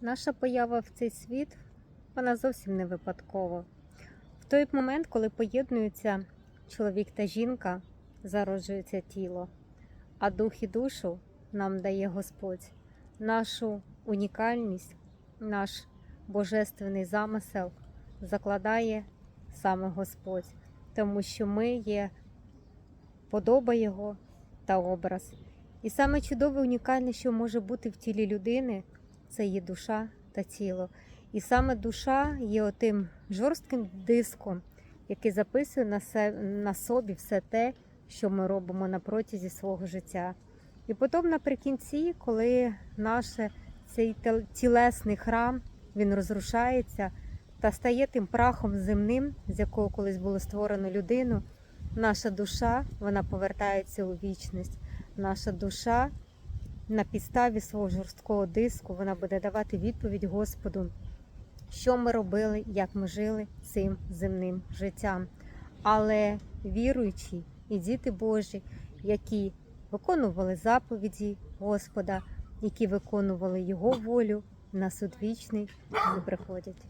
Наша поява в цей світ вона зовсім не випадкова. В той момент, коли поєднуються чоловік та жінка, зароджується тіло, а дух і душу нам дає Господь, нашу унікальність, наш божественний замисел закладає саме Господь, тому що ми є подоба Його та образ. І саме чудове унікальне, що може бути в тілі людини, це є душа та тіло. І саме душа є отим жорстким диском, який записує на, се, на собі все те, що ми робимо на протязі свого життя. І потім наприкінці, коли наш цей тілесний храм він розрушається та стає тим прахом земним, з якого колись було створено людину, наша душа вона повертається у вічність. Наша душа на підставі свого жорсткого диску вона буде давати відповідь Господу, що ми робили, як ми жили цим земним життям. Але віруючі і діти Божі, які виконували заповіді Господа, які виконували Його волю, на суд вічний не приходять.